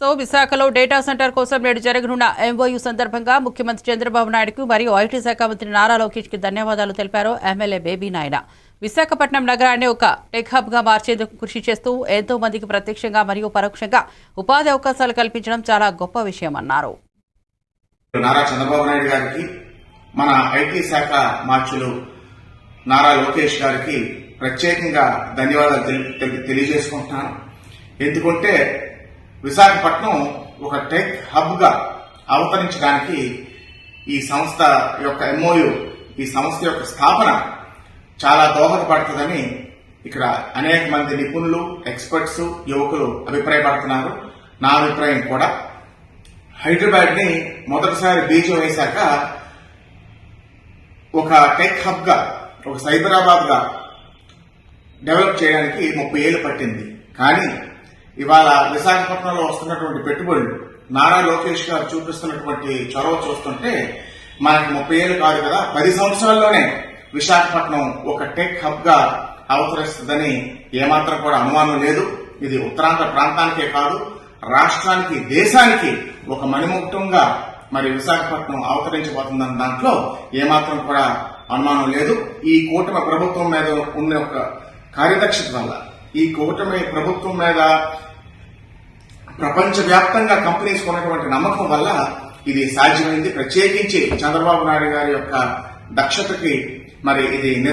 తో విశాఖలో data centre కోసం నేడు జరగనున్న ఎంఓయూ సందర్భంగా ముఖ్యమంత్రి చంద్రబాబు నాయుడుకు మరియు ఐటీ శాఖ మంత్రి నారా లోకేష్కి ధన్యవాదాలు తెలిపారు ఎమ్మెల్యే బేబీ నాయన విశాఖపట్నం నగరాన్ని ఒక టెక్ హబ్గా మార్చేందుకు కృషి చేస్తూ ఎంతో మందికి ప్రత్యక్షంగా మరియు పరోక్షంగా ఉపాధి అవకాశాలు కల్పించడం చాలా గొప్ప విషయమన్నారు నారా చంద్రబాబు నాయుడు గారికి మన ఐటీ శాఖ మార్చులు నారా లోకేష్ గారికి ప్రత్యేకంగా ధన్యవాదాలు తెలియజేసుకుంటున్నాను. ఎందుకంటే విశాఖపట్నం ఒక టెక్ హబ్గా అవతరించడానికి ఈ సంస్థ యొక్క ఎంఓయు ఈ సంస్థ యొక్క స్థాపన చాలా దోహదపడుతుందని ఇక్కడ అనేక మంది నిపుణులు ఎక్స్పర్ట్స్ యువకులు అభిప్రాయపడుతున్నారు. నా అభిప్రాయం కూడా. హైదరాబాద్ని మొదటిసారి బీజం వేశాక ఒక టెక్ హబ్గా ఒక సైబరాబాద్గా డెవలప్ చేయడానికి ముప్పై ఏళ్ళు పట్టింది. కానీ ఇవాళ విశాఖపట్నంలో వస్తున్నటువంటి పెట్టుబడులు. నారా లోకేష్ గారు చూపిస్తున్నటువంటి చొరవ చూస్తుంటే మనకి ముప్పై ఏళ్ళు కాదు కదా పది సంవత్సరాల్లోనే విశాఖపట్నం ఒక టెక్ హబ్గా అవతరిస్తుందని ఏమాత్రం కూడా అనుమానం లేదు. ఇది ఉత్తరాంధ్ర ప్రాంతానికే కాదు రాష్ట్రానికి దేశానికి ఒక మణిముక్తంగా మరి విశాఖపట్నం అవతరించబోతుందన్న దాంట్లో ఏమాత్రం కూడా అనుమానం లేదు. ఈ కూటమి ప్రభుత్వం మీద ఉన్న ఒక కార్యదక్షత వల్ల ఈ కూటమి ప్రభుత్వం మీద ప్రపంచ వ్యాప్తంగా కంపెనీస్ కొనటువంటి నమ్మకం వల్ల ఇది సాధ్యమైంది. ప్రత్యేకించి చంద్రబాబు నాయుడు గారి యొక్క దక్షతకి మరి ఇది నిదర్శనం.